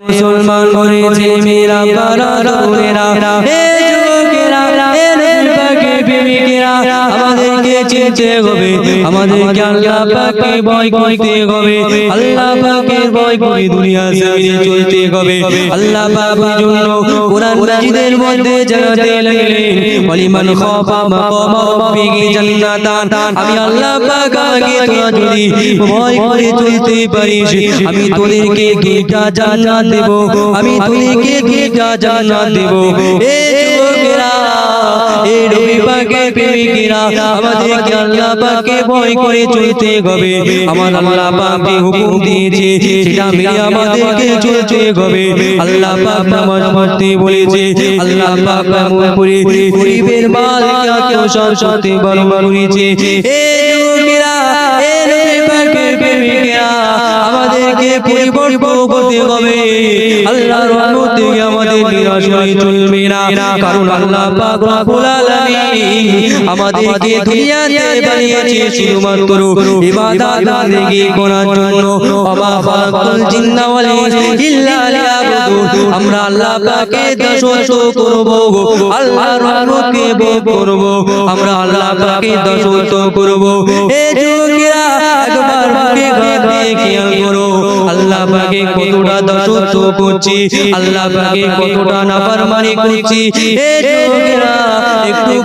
মুসলমান করেছে মেরা পারা তরুণেরা চিনতে হবে আমাদেরকে আল্লাহ পাককে ভয় করতে হবে আল্লাহ পাকের ভয় করে দুনিয়া জমিনে চলতে হবে আল্লাহ পাকের জন্য কোরআন মাজিদের মধ্যে জানাতে লাগলেন ওয়ালিমান খাফা মাকাম রাব্বিহি জান্নাতান আমি আল্লাহ পাক তোরা যদি ভয় করে চলতে পারিস আমি তোদেরকে গিটা জান্নাত দেব আমি তোদেরকে গিটা জান্নাত দেব এ এ নবী পাকের প্রেমিকেরা আমাদেরকে আল্লাহ পাককে ভয় করে চলতে হবে আমার আল্লাহ পাকে হুকুম দিয়েছে সেটা মেনে আমাদেরকে চলতে হবে আল্লাহ পাক নামাজ পড়তে বলেছে আল্লাহ পাক নামাজ পড়ে গরিবের মাল কেউ সব সাথে বারণ করেছে। এ কারণ আল্লাহ পাক রব্বুল আলামিন আমাদেরকে দুনিয়াতে বানিয়েছে শুধুমাত্র ইবাদত বন্দেগী করার জন্য। আমা খালাকাল জিন্না ওয়াল ইল্লা লিয়াবুদুন আমরা আল্লাহ পাকে দাসত্ব করব আল্লাহর রহমতকে ভোগ করব। আমরা আল্লাহ পাকে দাসত্ব করব। এ যুবকেরা একবার ভাবে খেয়াল করো। আল্লাহ পাকে কতটা দাসত্ব করছি আল্লাহ পাকে কতটা নাফরমানি করছি।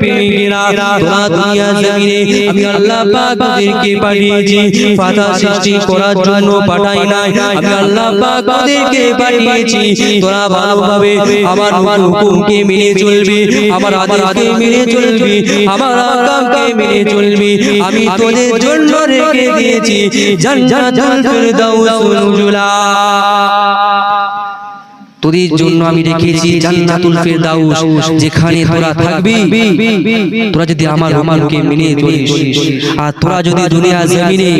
প্রেমিকেরা তোমরা দুনিয়া জমিনে আমি আল্লাহ পাক ওদেরকে পাঠিয়েছি। ফাতা সৃষ্টি করার জন্য পাঠাই নাই। আমি আল্লাহ পাক ওদেরকে পাঠিয়েছি। তোরা ভালোভাবে আমার আমার হুকুমকে মেনে চলবি। আমার আদেশকে মেনে চলবি। আমার আকামকে মেনে চলবি। আমি তোদের জন্য রেখে দিয়েছি। জান্নাতুল ফিরদাউস নুজুলা। তোদের জন্য আমি রেখেছি জান্নাতুল ফিরদাউস যেখানে তোরা থাকবি তোরা যদি আমার হুকুমকে মেনে চলিস আর তোরা যদি দুনিয়া জমিনে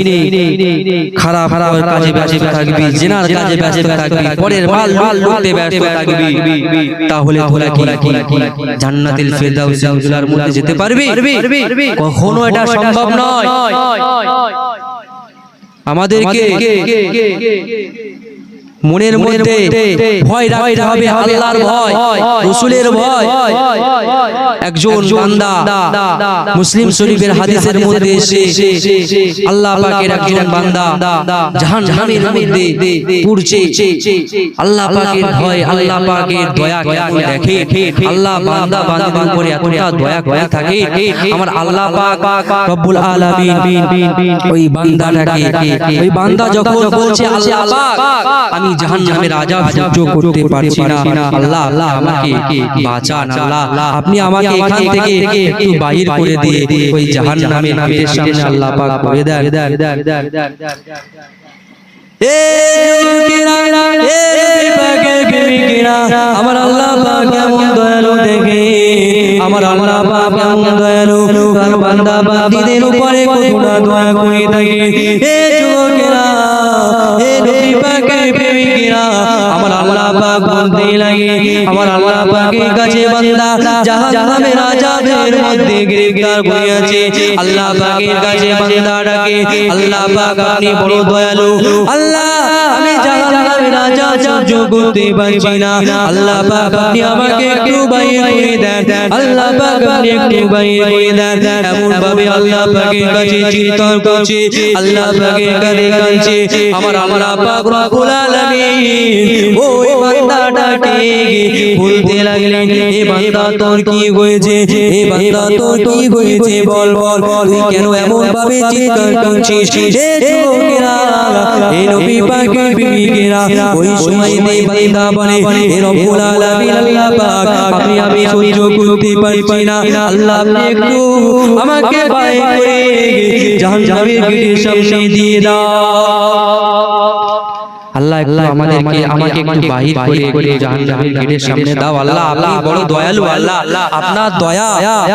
খারাপ খারাপ কাজে ব্যস্ত থাকবি জেনার কাজে ব্যস্ত থাকবি পরের মাল মাল লুটতে ব্যস্ত থাকবি তাহলে তোরা কি জান্নাতুল ফিরদাউস নুজুলার মধ্যে যেতে পারবি? কখনো এটা সম্ভব নয়। আমাদেরকে মনের মধ্যে ভয় রাখতে হবে আল্লাহর ভয় রসুলের ভয়। একজন বান্দা মুসলিম শরীফের হাদিসের মধ্যে এসে আল্লাহ পাকের একজন বান্দা জাহান্নামের মধ্যে পুড়ছে। আল্লাহ পাকের ভয় আল্লাহ পাকের দয়া কেমন দেখে। আল্লাহ বান্দা বান্দা করে এতটা দয়া করে থাকে। আমার আল্লাহ পাক রব্বুল আলামিন ওই বান্দাটাকে ওই বান্দা যখন বলছে আল্লাহ পাক আমি জাহান্নামের আযাব সহ্য করতে পারছি না। আল্লাহ আল্লাহ আমাকে বাঁচান। আল্লাহ আপনি আমাকে এখান থেকে একটু বাইর করে দিয়ে ওই জাহান্নামের গেটের সামনে আল্লাহ পাক করে দেন। আমার আল্লাহ কেমন দয়ালু দেখে আমার আল্লাহ কেমন দয়ালু বান্দা বান্দীদের উপরে কতটা দয়া করে থাকে। এ যুবকেরা পাকের কাছে বান্দা জাহান্নামের আযাবের মধ্যে গ্রেফতার করিয়াছে আল্লাহ পাকের কাছে বান্দা ডাকে আল্লাহ পাক আপনি বড় দয়ালু আল্লাহ আমি জাহান্নামের আযাব সহ্য করতে পারছি না আল্লাহ পাক আপনি আমাকে একটু বাইরে করে দেন আল্লাহ পাক আপনি একটু বাইরে করে দেন এমন ভাবে আল্লাহ পাকের কাছে চিন্তা করছে আল্লাহ পাকের কাছে কাঁদছে আমার আল্লাহ পাক রব্বুল আলামিন ওই বান্দাটাকে বলতে লাগলেন এ বান্দা তোর কি হয়েছে? এ বান্দা তোর কি হয়েছে? বল বল তুই কেন এমন ভাবে চিৎকার করছিস? হে যুবকেরা হে নবী পাকের বিবিকেরা ওই সময় নেই বান্দা বলে হে রব্বুল আলামিন আল্লাহ পাক। আমি আমি সহ্য করতে পারছি না। আল্লাহ আপনি একটু আমাকে বাইরে করে জাহান্নামের গেটের সামনে দিয়ে দাও। আল্লাহ একটু আমাদেরকে আমাকে একটু বাহির করে করে জাহান্নামের গেটের সামনে দাও আল্লাহ আপনি বড় দয়ালু আল্লাহ আপনার দয়া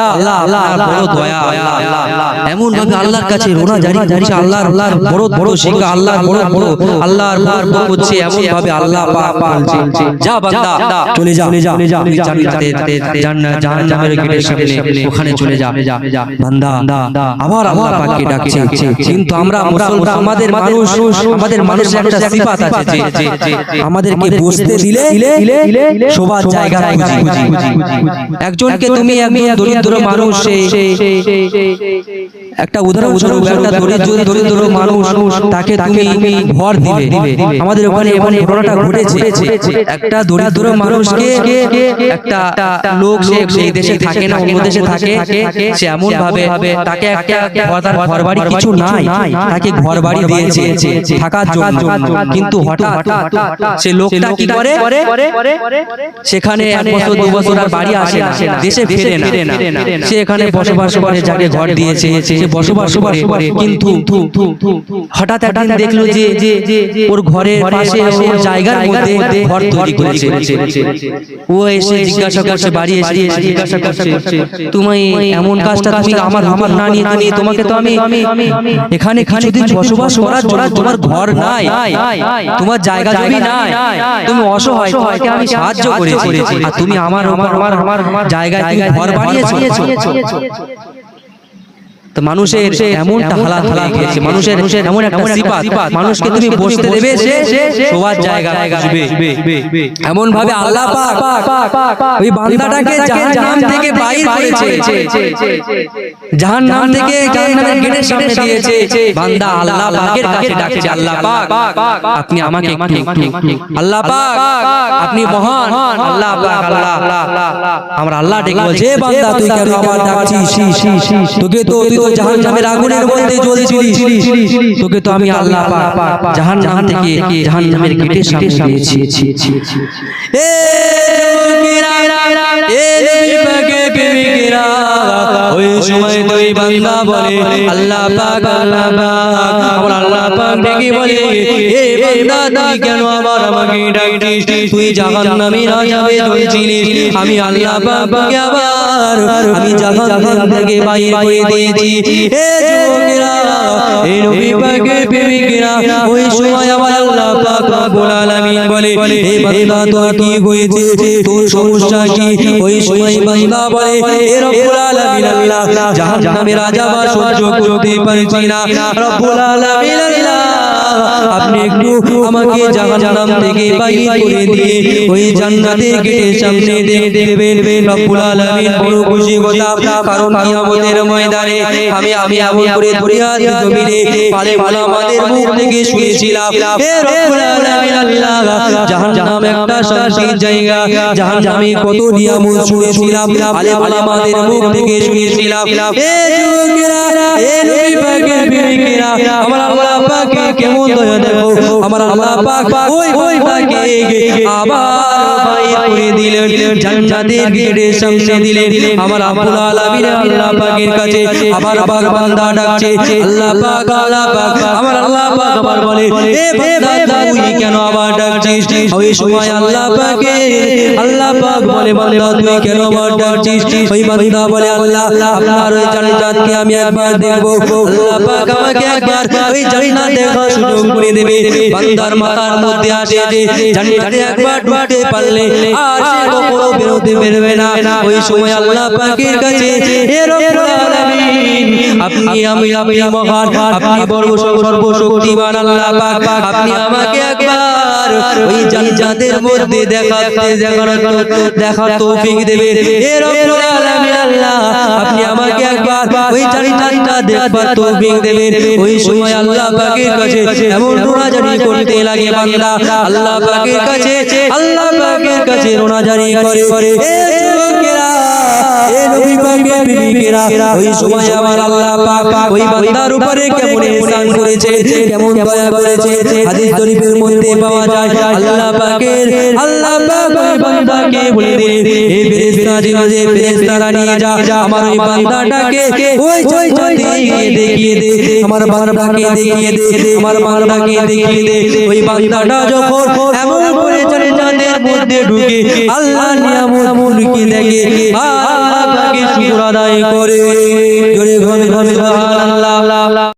আল্লাহ আপনার বড় দয়া আল্লাহ এমন ভাবে আল্লাহর কাছে রোনা জারি করছে আল্লাহর আল্লাহর বড় বড় শিক্ষা আল্লাহর বড় বড় আল্লাহর বড় করছে এমন ভাবে আল্লাহ পাক বলছে যা বান্দা চলে যা চলে যা তুই জান্নাতের জান্নাত জাহান্নামের গেটের সামনে ওখানে চলে যা বান্দা আবার আল্লাহ পাককে ডাকছে কিন্তু আমরা মুসলমান আমাদের মানুষ আমাদের মানুষের একটা সিফাত আছে আমাদেরকে বসতে দিলে সবার জায়গা একজনকে তুমি একজন দরিদ্র মানুষ একটা উদাহরণ স্বরূপ একটা দরিদ্র দরিদ্র মানুষ তাকে তুমি ঘর দিবে আমাদের ওখানে এখানে ঘটনাটা ঘটেছে। একটা দরিদ্র মানুষকে একটা লোক সে সেই দেশে থাকে না অন্য দেশে থাকে। সে এমন ভাবে তাকে একটা ঘর- ঘর বাড়ি কিছু নাই তাকে ঘর বাড়ি দিয়েছে থাকার জন্য। কিন্তু হঠাৎ সে লোকটা কি করে? সেখানে এক বছর দু বছর আর বাড়ি আসে না। দেশে ফিরে না। সে এখানে বসবাস করে যাকে ঘর দিয়েছে সে বসবাস করে কিন্তু হঠাৎ একদিন দেখল যে ওর ঘরের পাশে ওর জায়গার মধ্যে ঘর তৈরি করেছে। ও এসে জিজ্ঞাসা করছে বাড়ি এসে জিজ্ঞাসা করছে তুমি এমন কাজটা তুমি আমার আমার না নিয়ে তোমাকে তো আমি এখানে কিছুদিন বসবাস করার জন্য তোমার ঘর নাই। তোমার জায়গা জমি নাই। তুমি অসহায় তোমাকে আমি সাহায্য করেছি। আর তুমি আমার আমার আমার আমার আমার জায়গায় ঘর বানিয়েছো। তো মানুষের এমনটা হালাত গিয়েছে মানুষের এমন একটা মানুষকে তুমি বসতে দেবে সে জায়গা এমন ভাবে আল্লাহ পাক ওই বান্দাটাকে জাহান্নাম থেকে বাইর করেছে। জাহান্নাম থেকে জাহান্নামের গেটের সামনে দিয়েছে। বান্দা আল্লাহ পাকের কাছে ডাকছে আল্লাহ পাক আপনি আমাকে একটু আল্লাহ পাক আপনি মহান। আল্লাহ পাক আল্লাহ আমরা আল্লাহ ডেকে বলছে বান্দা তুই কেন আমার ডাকছিস? তোকে তো তুই তো জাহান্নামের আগুনের মধ্যে জ্বলছিলিস তোকে তো আমি আল্লাহ পাক জাহান্নাম থেকে জাহান্নামের গেটের সামনে দিয়েছি এ যুবকেরা, এ নবী পাকের প্রেমিকেরা, ওই সময় তুই বান্দা বলে আল্লাহ পাক আল্লাহ পাক আমার আল্লাহ পাক ডেকে বলে এ বান্দা তুই কেন আবার আমাকে ডাকছিস তুই জাহান্নামে না যাবে বলছিলিস আমি আল্লাহ পাক আবার আমি জাহান্নাম থেকে বাইরে করে দিয়েছি এ যুবকেরা এ নবী পাকের প্রেমিকেরা ওই সময় আমার আল্লাহ পাক রব্বুল আলামিন বলে হে বান্দা তোর কি হয়েছে? তোর সমস্যা কি? ওই সময় বান্দা বলে হে রব্বুল আলামিন আল্লাহ জাহান্নামের আযাব সহ্য করতে পারছি না। রব্বুল আলামিন আল্লাহ আপনি একটু আমাকে জাহান্নাম থেকে বাইরে করে দিয়ে ওই জান্নাতের গেটের সামনে দিয়ে দেবেন। রব্বুল আলামিন বড় খুশি হলাম কারণ কিয়ামতের ময়দানে আমি আমি এমন করে দুনিয়ার জমিনে পালে পালে আমাদের মুখ থেকে শুনেছিলাম। হে রব্বুল আলামিন আল্লাহ জাহান্নাম একটা শান্তির জায়গা। জাহান্নামে কত নিয়ামত শুনেছিলাম। পালে পালে আমাদের মুখ থেকে শুনেছিলাম। হে যুবকেরা হে নবী পাকের প্রেমিকেরা আমার আল্লাহ পাকে কেমন দয়া দেখো আমার আল্লাহ পাক ওই ওই পাকে আবার বাইর করে দিলেন, জান্নাতের গেটের সামনে দিলেন। আমার আব্বুল আলামিন আল্লাহ পাকের কাছে আবার আবার বান্দা ডাকছে, আল্লাহ পাক আল্লাহ পাক। আমার আল্লাহ পাক আবার বলে, এ বান্দা, তুই কেন আবার ডাকছিস? ওই সময় আল্লাহ পাকে, আল্লাহ পাক বলে, বান্দা, তুই কেন আবার ডাকছিস? ওই বান্দা বলে, আল্লাহ, আপনার ওই জান্নাতকে আমি একবার দেখব। আল্লাহ পাক আমাকে একবার ওই জান্নাত দেখার সুযোগ করে দেবে। বান্দার মাথার মধ্যে আসে জান্নাতে একবার ঢুকতে পারলে আর সে কখনো বেরোতে পারবে না ওই সময় আল্লাহ পাকের কাছে হে রব্বুল আলামিন আপনি আমি আপনি মহান আপনি বড় সর্বশক্তিমান আল্লাহ পাক আপনি আমাকে একবার ওই জান্নাতের মধ্যে দেখাতে দেখার দেখা তৌফিক দেবে। হে রব্বুল আলামিন আল্লাহ, আপনি আমাকে একবার ওই জান্নাতটা দেখবার তৌফিক দেবেন। ওই সময় আল্লাহ পাকের কাছে এমন রোনাজারি করতে লাগে বান্দা। আল্লাহ পাকের কাছে আল্লাহ পাকের কাছে রোনাজারি করে। করে হে যুবকেরা হে নবী পাকের বিবিকে যুবকেরা ওই সময় আমার আল্লাহ পাক ওই বান্দার উপরে কেমন ইহসান করেছে কেমন দয়া করেছে হাদিস শরীফের মধ্যে পাওয়া যায় আল্লাহ পাকের আল্লাহ পাক ওই বান্দাকে বলে দিলেন এই ফেরেশতা জিনে ফেরেশতারা নিয়ে যা আমার ওই বান্দাটাকে ওই দেখিয়ে দে আমার বান্দাকে দেখিয়ে দে আমার বান্দাকে দেখিয়ে দে ওই বান্দাটা যখন এমন মধ্যে ঢুকে আল্লাহ নিয়ামত মুলকি দেখে আল্লাহ তাকে শুকর আদায় করে। জোরে ঘরে ঘরে সুবহানাল্লাহ।